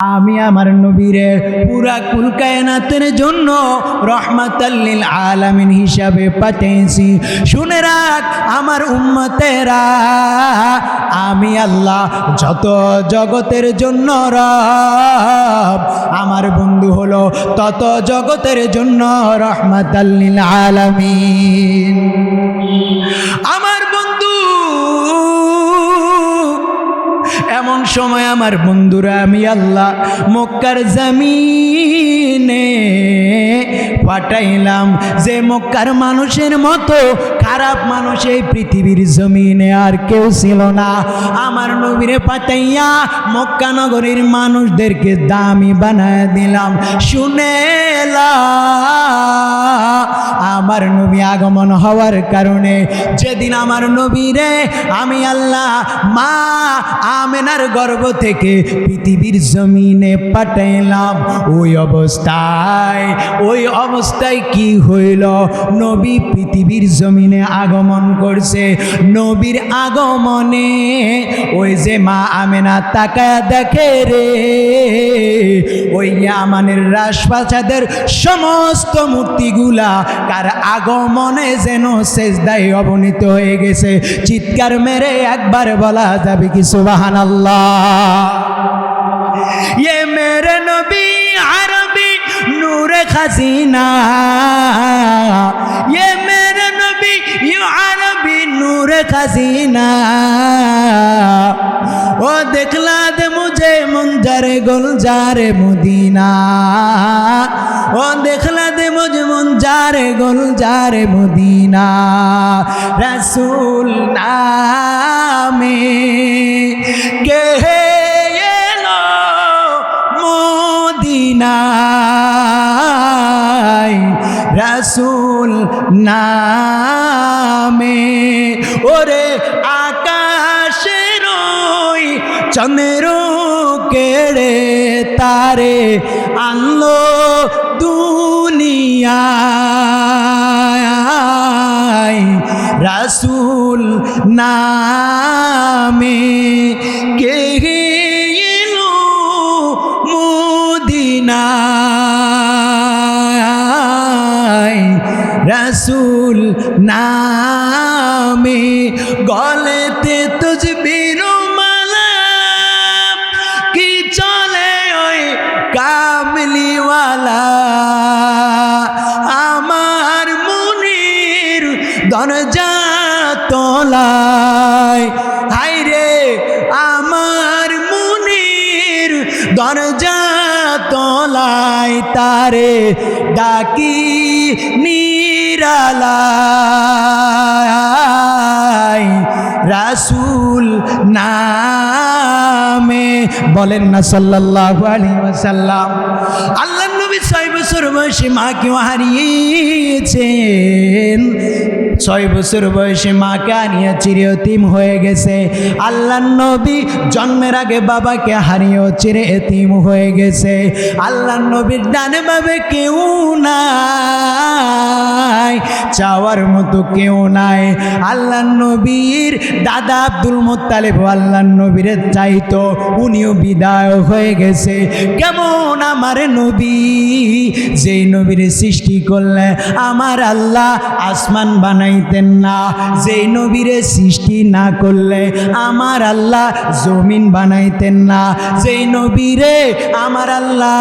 আমি আমার নবীরে পুরা কুল কায়নাতের জন্য রহমাতাল্লিল আলামিন হিসাবে পাঠিয়েছি। শুনে রাখ আমার উম্মতেরা, আমি আল্লাহ যত জগতের জন্য রব, আমার বন্ধু হলো তত জগতের জন্য রহমাতাল্লিল আলামিন। আমার সময় আমার বন্ধুরা, আমি আল্লাহ মক্কার জামিনে পাঠাইলাম। যে মক্কার মানুষের মতো খারাপ মানুষ এই পৃথিবীর জমিনে আর কেউ ছিল না। আমার নবীরে পাঠাইয়া মক্কা নগরীর মানুষদেরকে দামি বানায় দিলাম। শুনেলা আমার নবী আগমন হওয়ার কারণে যেদিন আমার নবীরে আমি আল্লাহ মা আমেনার গর্ভ থেকে পৃথিবীর জমিনে পাঠাইলাম। ওই অবস্থায় ওই অবস্থায় কি হইল? নবী পৃথিবীর জমিনে আগমন করছে। নবীর আগমনে ওই যে মা আমেনা তাকায় দেখে রে, ওই আমানের রাজপ্রাসাদের সমস্ত মূর্তিগুলা কার আগমনে যেন শেষদায় অবনীত হয়ে গেছে। চিৎকার মেরে একবার বলা যাবে কি সুবাহান ये मेरे नबी अरबी नूर खजीना ये मेरे नबी यू अरबी नूर खजीना ও দেখলা দে মুঝে মঞ্জারে গোলজারে মদিনা। ও দেখলা দে মুঝে মঞ্জারে গোলজারে মদিনা। রসুল নামে কে এলো মদিনায়? রসুল নামে। ওরে চন্দ্র কেড়ে তারে আনলো দুনিয়ায়। রাসুল নামে কে এলো মদিনায়। রাসুল নামে তোলায় হাইরে আমার মুনির দরজা তোলায় তারে ডাকি নিরালায়। রাসুল নামে বলেন না সাল্লাল্লাহু আলাইহি ওয়াসাল্লাম আল্লাহ নবী ছয় বছর বয়সে মাকে হারিয়েছেন। ছয় বছর বয়সে মাকে হারিয়ে চিরতিম হয়ে গেছে। আল্লাহ নবী জন্মের আগে বাবাকে হারিয়ে চিরে এতিম হয়ে গেছে। আল্লাহ নবীর ডানে বাবে কেউ নাই, চাওয়ার মতো কেউ নাই। আল্লাহ নবীর দাদা আব্দুল মোত্তালেব আল্লাহ নবীর চাইতো, উনিও বিদায় হয়ে গেছে। কেমন আমার নবী? যেই নবীর সৃষ্টি করলে আমার আল্লাহ আসমান বানাইতেন না। যেই নবীর সৃষ্টি না করলে আমার আল্লাহ জমিন বানাইতেন না। যেই নবীরে আমার আল্লাহ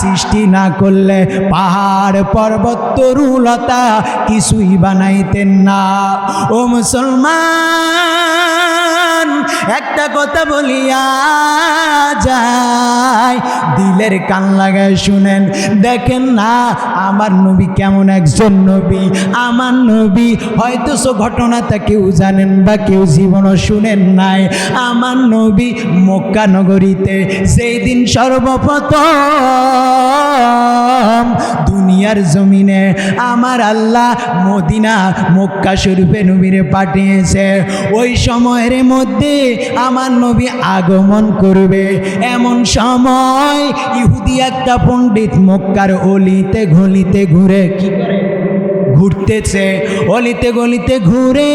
সৃষ্টি না করলে পাহাড় পর্বত তরুলতা কিছুই বানাইতেন না। ও মুসলমান একটা কথা বলিয়া যায়। দিলের কান লাগায় শুনেন, দেখেন না আমার নবী কেমন একজন নবী। আমার নবী হয়তো সো ঘটনাটা কেউ জানেন বা কেউ জীবনও শুনেন নাই। আমার নবী মক্কা নগরীতে সেই দিন সর্বপ্রথম দুনিয়ার জমিনে আমার আল্লাহ মদিনা মক্কা শরীফে নবীরে পাঠিয়েছে, ওই সময়ের মধ্যে আমার নবী আগমন করবে। এমন সময় ইহুদি একটা পণ্ডিত মক্কার অলিতে ঘলিতে ঘুরে কি করে? ঘুরতেছে, অলিতে গলিতে ঘুরে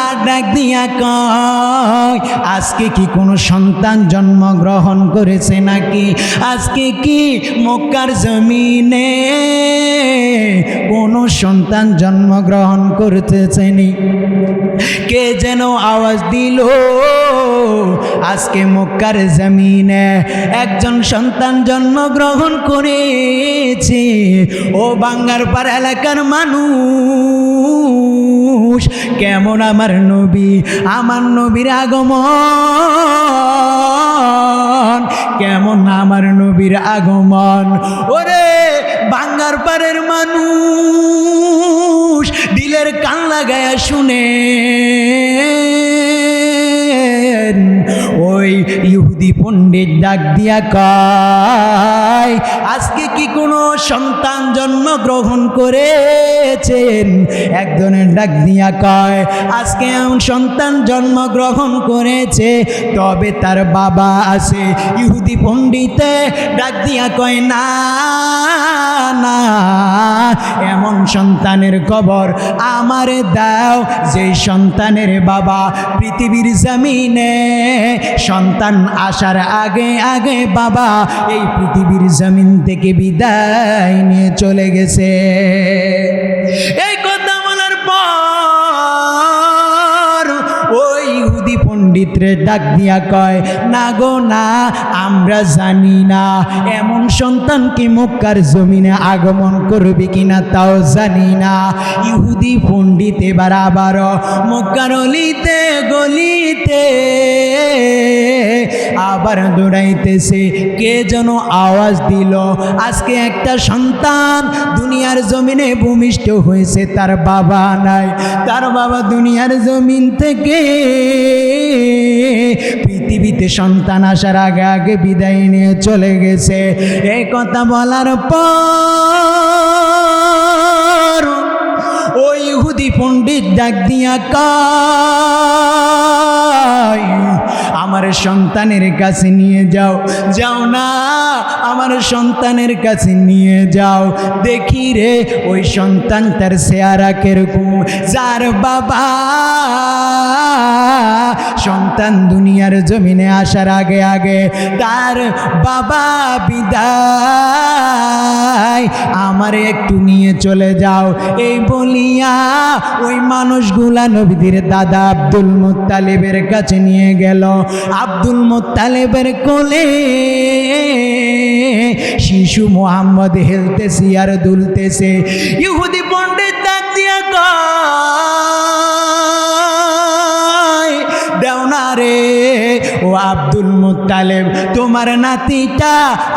আর ডাক দিয়া কয়, আজকে কি কোনো সন্তান জন্মগ্রহণ করেছে নাকি? আজকে কি মক্কার জমিনে কোনো সন্তান জন্মগ্রহণ করতেছেনি কে যেন আওয়াজ দিল, আজকে মক্কার জমিনে একজন সন্তান জন্মগ্রহণ করেছে। ও বাঙ্গার পার এলাকার মানুষ কেমন আমার নবী? আমার নবীর আগমন। কেমন আমার নবীর আগমন? ওরে বাঙ্গার পারের মানুষ, দিলের কান লাগায়া শুনে ওই ইহুদি পণ্ডিত ডাক দিয়া কয়, আজকে কি কোনো সন্তান জন্ম গ্রহণ করেছেন? একজনের ডাক দিয়া কয়, আজকে এমন সন্তান জন্মগ্রহণ করেছে, তবে তার বাবা আছে। ইহুদি পণ্ডিতে ডাক দিয়া কয়, না। এমন সন্তানের কবর আমারে দাও। যে সন্তানের বাবা পৃথিবীর জমিনে সন্তান আসার আগে আগে বাবা এই পৃথিবীর জমিন থেকে বিদায় নিয়ে চলে গেছে। এই পণ্ডিতরে ডাক দিয়া কয়, না গো, না, আমরা জানি না। এমন সন্তান কি মক্কার জমিনে আগমন করবে কিনা তাও জানি না। ইহুদি পণ্ডিত এবার আবার, মক্কার অলিতে, গলিতে আবার দৌড়াইতেছে। কে যেন আওয়াজ দিল, আজকে একটা সন্তান দুনিয়ার জমিনে ভূমিষ্ঠ হয়েছে, তার বাবা নাই। তার বাবা দুনিয়ার জমিন থেকে পৃথিবীতে সন্তান আসার আগে আগে বিদায় নিয়ে চলে গেছে। এই কথা বলার পর ওই ইহুদি পণ্ডিত ডাক দিয়া আমার সন্তানের কাছে নিয়ে যাও। যাও না, আমার সন্তানের কাছে নিয়ে যাও। দেখি রে, ওই সন্তান তার চেহারা কীরকম? যার বাবা সন্তান দুনিয়ার জমিনে আসার আগে আগে তার বাবা বিদায়। আমার একটু নিয়ে চলে যাও। এই বলিয়া ওই মানুষগুলা নবীদের দাদা আব্দুল মুত্তালিবের কাছে নিয়ে গেল। আব্দুল মুত্তালিবের কোলে শিশু মোহাম্মদ হেলতেছে আর দুলতেছে। ইহুদি রে ও আব্দুল মুত্তালেব, তোমার নাতিটা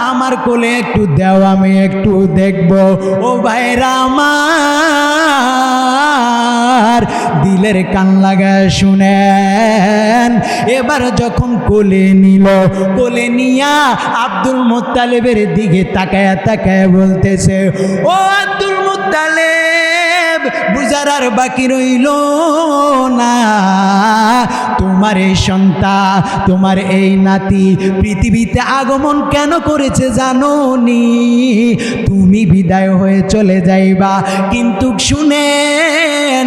আমার কোলে একটু দেও, আমি একটু দেখব। ও ভাইরা আমার, দিলের কান লাগায় শুনেন। এবার যখন কোলে নিল, কোলে নিয়া আব্দুল মুত্তালেবের দিকে তাকায় তাকায় বলতেছে, ও আব্দুল মুত্তালেব! বুঝার আর বাকি রইল না। তোমার এই সন্তান তোমার এই নাতি, পৃথিবীতে আগমন কেন করেছে জানো নি? তুমি বিদায় হয়ে চলে যাইবা, কিন্তু শুনে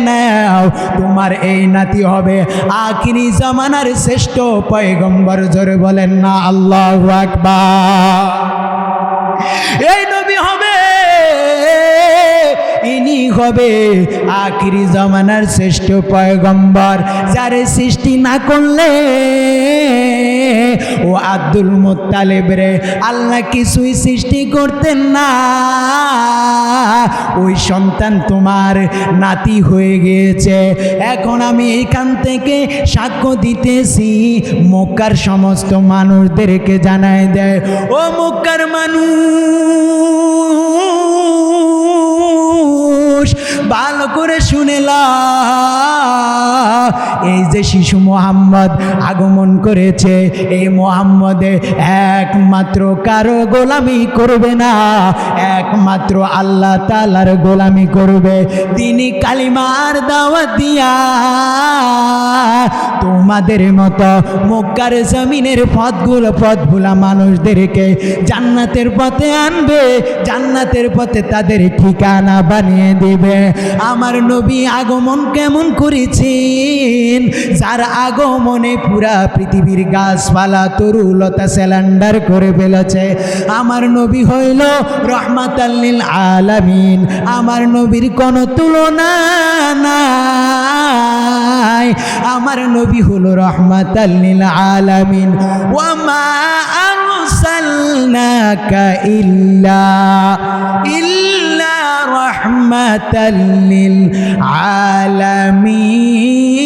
নাও, তোমার এই নাতি হবে আখিরি জামানার শ্রেষ্ঠ পয়গম্বর। জোরে বলেন না, আল্লাহ আকবার। হবে। আখিরি জমানার শ্রেষ্ঠ পয়গম্বর, যারে সৃষ্টি না করলে, ও আব্দুল মোত্তালেব রে, আল্লাহ কিছুই সৃষ্টি করতেন না। ওই সন্তান তোমার নাতি হয়ে গিয়েছে। এখন আমি এইখান থেকে সাক্ষ্য দিতেছি, মক্কার সমস্ত মানুষদেরকে জানায় দেয়। ও মক্কার মানুষ ভালো করে শুনেলা এই যে শিশু মোহাম্মদ আগমন করেছে, এই মোহাম্মদে একমাত্র কারও গোলামি করবে না, একমাত্র আল্লাহ তালার গোলামি করবে। তিনি কালিমার দাওয়াত দিয়া তোমাদের মতো মক্কার জমিনের পথগুলো পথগুলা মানুষদেরকে জান্নাতের পথে আনবে, জান্নাতের পথে তাদের ঠিকানা বানিয়ে দিবে। আমার নবী আগমন কেমন করেছেন যার আগমনে পুরা পৃথিবীর গাছপালা তরুলতা স্যালেন্ডার করে ফেলেছে। আমার নবী হইল রহমাতাল্লিল আলামিন। আমার নবীর কোনো তুলনা নাই। আমার নবী হলো রহমাতাল্লিল আলামিন। ওয়ামা আরসালনাকা ইল্লা ইল্লা রহমাতাল্লিল আলামিন।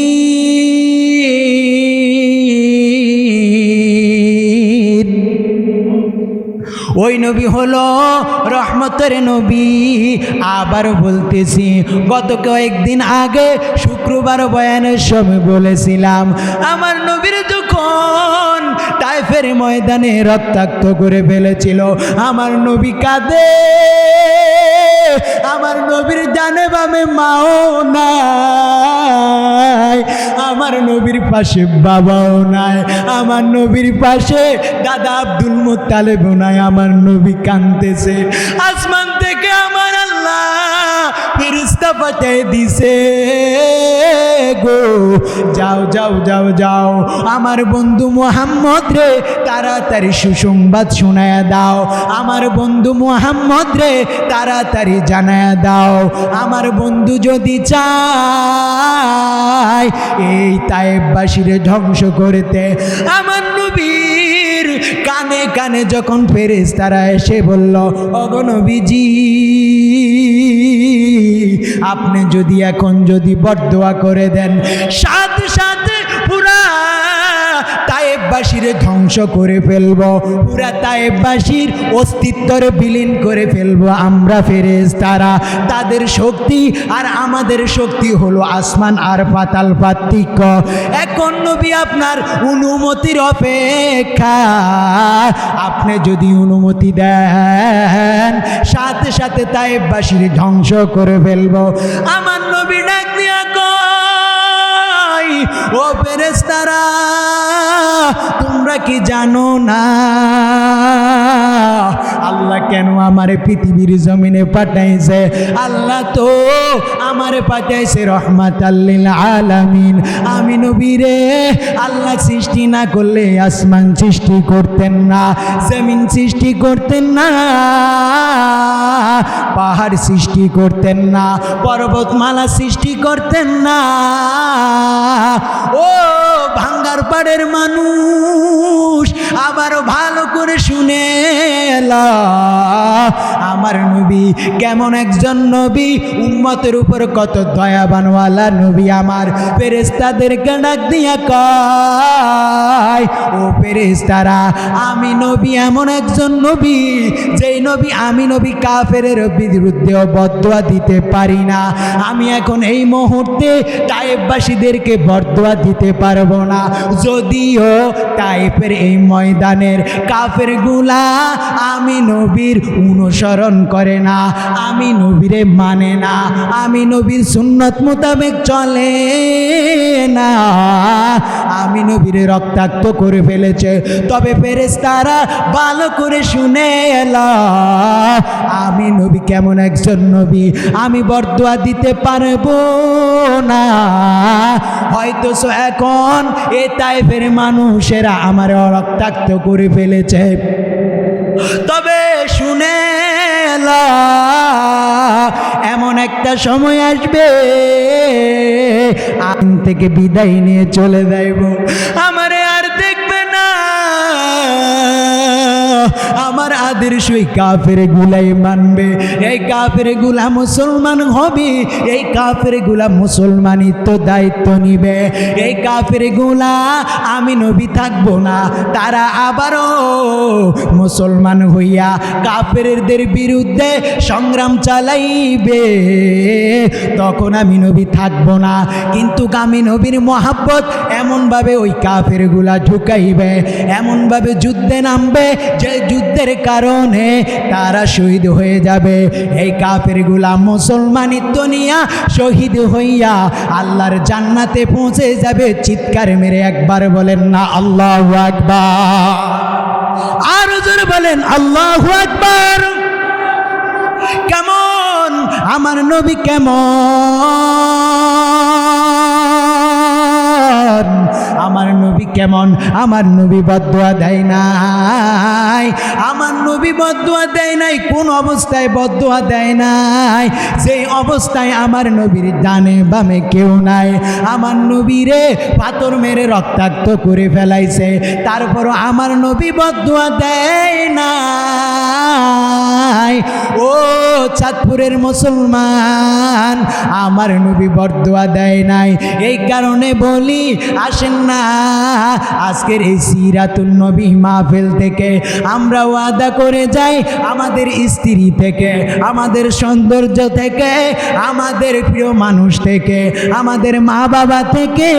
ওই নবী হলো রহমতের নবী। আবার বলতেছি, গত কয়েকদিন আগে শুক্রবার বয়ানের সময় বলেছিলাম, আমার নবীর যখন টাইফের ময়দানে রক্তাক্ত করে ফেলেছিল, আমার নবী কাঁদে, আমার নবীর জানে বামে মাও নাই। আমার নবীর পাশে বাবাও নাই, আমার নবীর পাশে দাদা আব্দুল মুতালেবও নাই, আমার নবী কানতেছে আসমান থেকে আমার আল্লাহ পাঠিয়ে দিছে গো। যাও যাও যাও যাও। আমার বন্ধু মোহাম্মদ রে, তাড়াতাড়ি সুসংবাদ শোনায়া দাও। আমার বন্ধু মোহাম্মদ রে, তাড়াতাড়ি জানায়া দাও। আমার বন্ধু যদি চায় এই তায়েববাসীরে ধ্বংস করতে, আমার নবীর কানে কানে যখন ফেরেস তারা এসে বলল অগনবীজি আপনি যদি এখন যদি বটদোয়া করে দেন সাথে তায়েববাসীরে ধ্বংস করে ফেলব। পুরা তায়েববাসীর অস্তিত্বরে বিলীন করে ফেলব। আমরা ফেরেজ তারা তাদের শক্তি আর আমাদের শক্তি হলো আসমান আর পাতাল পার্থক্য। এখন নবী আপনার অনুমতির অপেক্ষা। আপনি যদি অনুমতি দেন, সাথে সাথে তায়েববাসীর ধ্বংস করে ফেলব। আমার নবী ডাক দিয়া ও ফেরেস্তারা তোমরা কি জানো না? আল্লাহ কেন আমারে পৃথিবীর জমিনে পাঠাইছে? আল্লাহ তো আমারে পাঠাইছে রহমাত আলামিন। আমি নবীরে, আল্লাহ সৃষ্টি না করলে আসমান সৃষ্টি করতেন না, জমিন সৃষ্টি করতেন না, পাহাড় সৃষ্টি করতেন না, পর্বতমালা সৃষ্টি করতেন না। ও ভাঙ্গার পাড়ের মানুষ আবার ভালো করে শুনে এলা। আমার নবী? কেমন একজন নবী? উম্মতের উপর কত দয়াবানওয়ালা নবী আমার? ফেরেস্তাদেরকে ডাক দিয়া কয়, ও ফেরেস্তারা আমি নবী এমন একজন নবী, যেই নবী আমি নবী কাফের বিরুদ্ধেও বদোয়া দিতে পারি না। আমি এখন এই মুহূর্তে টাইপবাসীদেরকে বদোয়া দিতে পারব না। যদিও টাইপের এই ময়দানের কাফেরগুলা আমি নবীর অনুসরণ করে না, আমি নবীরে মানে না, আমি নবীর সুন্নত মোতাবেক চলে না। আমি নবীরে রক্তাক্ত করে ফেলেছে, তবে ফেরেশতারা ভালো করে শুনে এলা। আমি নবী কেমন একজন নবী, আমি বরদোয়া দিতে পারব না। হয়তো এখন এ তাইফের মানুষেরা আমার রক্তাক্ত করে ফেলেছে। তবে এমন একটা সময় আসবে আন থেকে বিদায় নিয়ে চলে যাইব। আমারে আমার আদেশ ওই কাফের গুলাই মানবে। এই কাফেরগুলা মুসলমান হবে, এই কাফেরগুলা মুসলমানিত্ব দায়িত্ব নিবে। এই কাফেরগুলা আমি নবী থাকব না, তারা আবারও মুসলমান হইয়া কাফেরদের বিরুদ্ধে সংগ্রাম চালাইবে। তখন আমি নবী থাকব না, কিন্তু আমি নবীর মহাব্বত এমনভাবে ওই কাফেরগুলা ঢুকাইবে, এমনভাবে যুদ্ধে নামবে, যে যুদ্ধের কারণে তারা শহীদ হয়ে যাবে। এই কাফেরগুলা মুসলমানিত্ব নিয়া শহীদ হইয়া আল্লাহর জান্নাতে পৌঁছে যাবে। চিৎকার মেরে একবার বলেন না, আল্লাহ আকবার। আরও বলেন, আল্লাহ আকবার। কেমন? আমার নবী কেমন? কেমন? আমার নবী বদুয়া দেয় নাই। আমার নবী বদুয়া দেয় নাই, কোন অবস্থায় বদুয়া দেয় নাই? সেই অবস্থায় আমার নবীর ডানে বামে কেউ নাই। আমার নবীরে পাথর মেরে রক্তাক্ত করে ফেলাইছে। তারপরও আমার নবী বদুয়া দেয় নাই। ও চাঁদপুরের মুসলমান, আমার নবী বরদোয়া দেয় নাই। এই কারণে বলি, আসেন না। আজকের এই সিরাতুন নবী মাহফিল থেকে আমরা ওয়াদা করে যাই আমাদের স্ত্রী থেকে, আমাদের সৌন্দর্য থেকে, আমাদের প্রিয় মানুষ থেকে, আমাদের মা বাবা থেকে।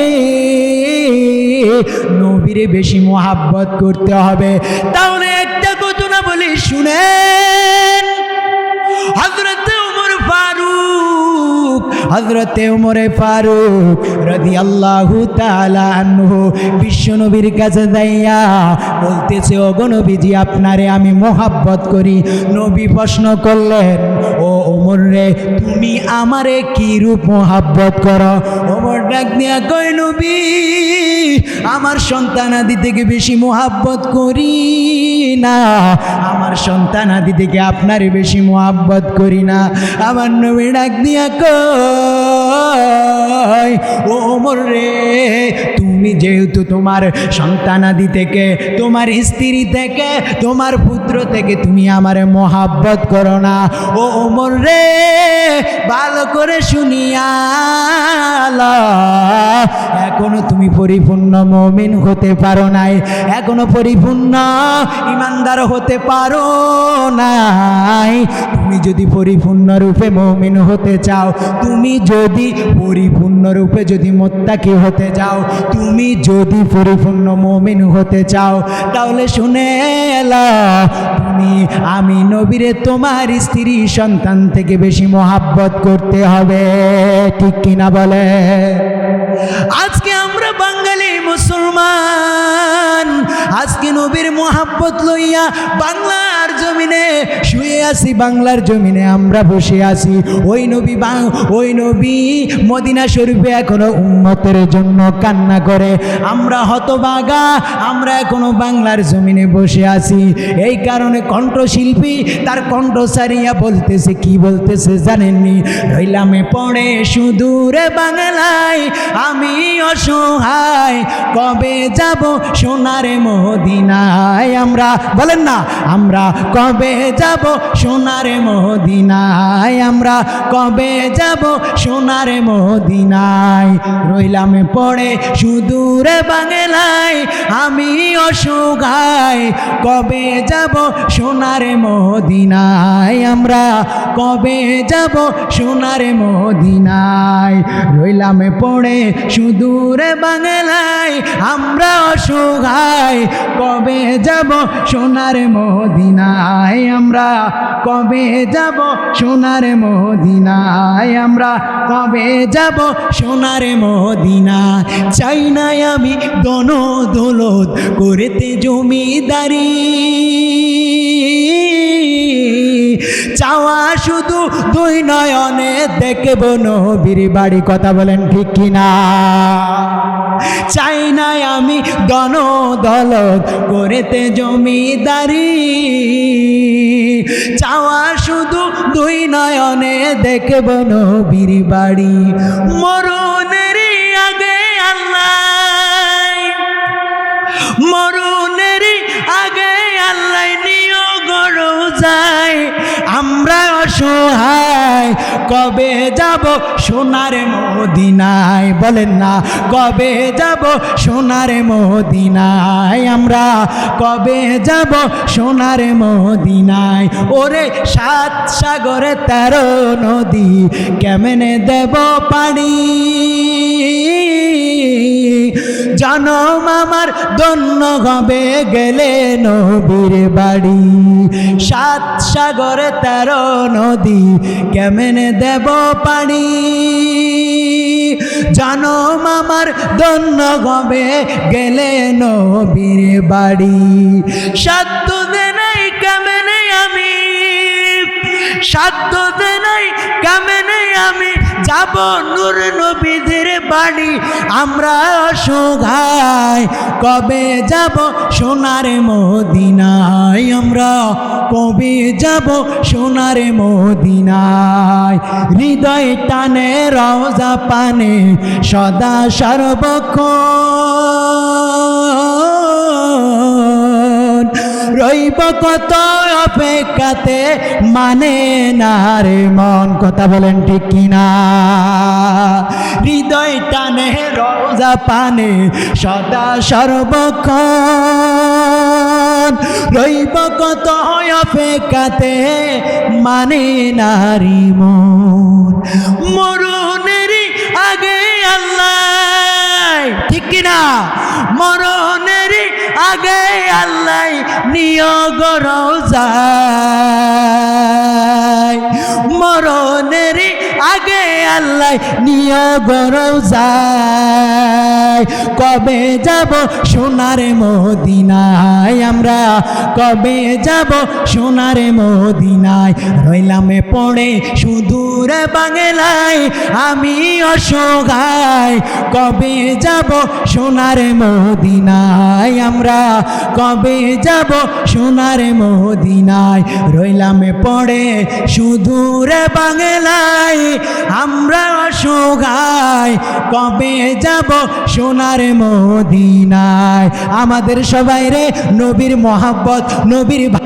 নবীরে বেশি মোহাব্বত করতে হবে। তাহলে একটা ঘটনা বলি শুনেন। হজরত উমর ফারুক হজরতে উমরে ফারুক রদি আল্লাহু আনহু বিশ্বনবীর কাছে যাইয়া বলতেছে, ওগো নবীজি, আপনারে আমি মোহাব্বত করি। নবী প্রশ্ন করলেন, ও ওমর রে তুমি আমারে কি রূপ মোহাব্বত করো? ওমর ডাক দিয়া কয়, নবী, আমার সন্তানাদি থেকে বেশি মোহাব্বত করি না। আমার সন্তান আদি থেকে আপনারে বেশি মোহাব্বত করি না। আমার নবী ডাক দিয়া ও ওমর রে তুমি যেহেতু তোমার সন্তানাদি থেকে, তোমার স্ত্রী থেকে, তোমার পুত্র থেকে তুমি আমার মোহাব্বত করো না। ও ওমর রে, ভালো করে শুনিয়া এখনও তুমি পরিপূর্ণ মমিন হতে পারো নাই, এখনও পরিপূর্ণ ইমানদার হতে পারো নাই। তুমি যদি পরিপূর্ণ রূপে মমিন হতে চাও, তুমি যদি পরিপূর্ণ রূপে যদি মোত্তাকি হতে চাও, তুমি যদি পরিপূর্ণ মমিন হতে চাও, তাহলে শুনে এলা তুমি, আমি নবীরে তোমার স্ত্রী সন্তান থেকে বেশি মোহাব্বত করতে হবে। ঠিক কিনা বলে? বাঙালি মুসলমান আজকে নবীর মোহাব্বত লইয়া বাংলার জমিনে শুয়ে আছি, বাংলার জমিনে আমরা বসে আছি। ওই নবী বাং- ওই নবী মদিনা শরীফে এখনও উন্মতের জন্য কান্না করে। আমরা হতবাগা, আমরা এখনও বাংলার জমিনে বসে আছি। এই কারণে কণ্ঠশিল্পী তার কণ্ঠ সারিয়া বলতেছে, কি বলতেছে জানেননি? রইলামে পড়ে সুদূরে বাংলায়, আমি অসহায়, কবে যাব সোনারে মদিনায়? আমরা, বলেন না, আমরা কবে যাব সোনারে মদিনায়? আমরা কবে যাব সোনারে মদিনায়? রইলাম পড়ে সুদূরে বাংলায়, আমি অসহায় কবে যাব সোনারে মদিনায়? আমরা কবে যাব সোনারে মদিনায়? রইলাম পড়ে সুদূরে বাংলায় আমরা অসহায় কবে যাব সোনার মদিনায়? আমরা কবে যাব সোনার মদিনায়? আমরা কবে যাব সোনার মদিনা চাই নাই আমি দন দৌলত করেতে জমিদারি। চাওয়া শুধু দুই নয়নে দেখব নবীর বাড়ি। কথা বলেন ঠিক কিনা? চাই নাই আমি দন দলত করেতে জমিদারি। চাওয়া শুধু দুই নয়নে দেখব নবীর বাড়ি। মরণের আগে আল্লাহ মরণের আগে আল্লাহ যায় আমরা অসহায়, কবে যাব সোনার মদিনায়? বলেন না, কবে যাব সোনার মদিনায়? আমরা কবে যাব সোনার মদিনায়? ওরে সাত সাগরে, তেরো নদী, কেমনে দেব পানি? জনম আমার দন্য হবে, গেলে নবীর বাড়ি। সাত সাগরে তেরো নদী, কেমনে দেব পানি? জানো মামার দন্য গবে গেলে নবীর বাড়ি। সাধ্য দে নাই কেমনে আমি? সাধ্য দে নাই কেমনে আমি? যাব নূর নবীদের বাড়ি আমরা অসুঘায় কবে যাব সোনার মদিনায়? আমরা কবে যাব সোনার মদিনায়? হৃদয় টানে রওজা পানে সদা সর্বক্ষণ রইব কত অপেক্ষাতে মানে না রে মন। কথা বলেন ঠিক কিনা? হৃদয় টানে, রোজা পানে, সদা সর্বক্ষণ। রইব কত অপেক্ষাতে মানে নারী মন। মরুনেরই আগে আল্লাহ। ঠিক কিনা? মরণেরই আগে আল্লাহ নিয়োগ যায় মরণেরই আগে আল্লাহ নিয়োগ যায়। কবে যাব সোনার মদিনায়? আমরা কবে যাব সোনার মদিনায়? রইলামে পড়ে সুদূরে বাংলায়, আমি অসহায়। কবে যাব সোনার মদিনায়? আমরা কবে যাব সোনার মদিনায়? রইলামে পড়ে সুদূরে বাংলায় আমরা সোগায় কবে যাব সোনার মদিনায়? আমাদের সবাই রে নবীর মহাব্বত নবীর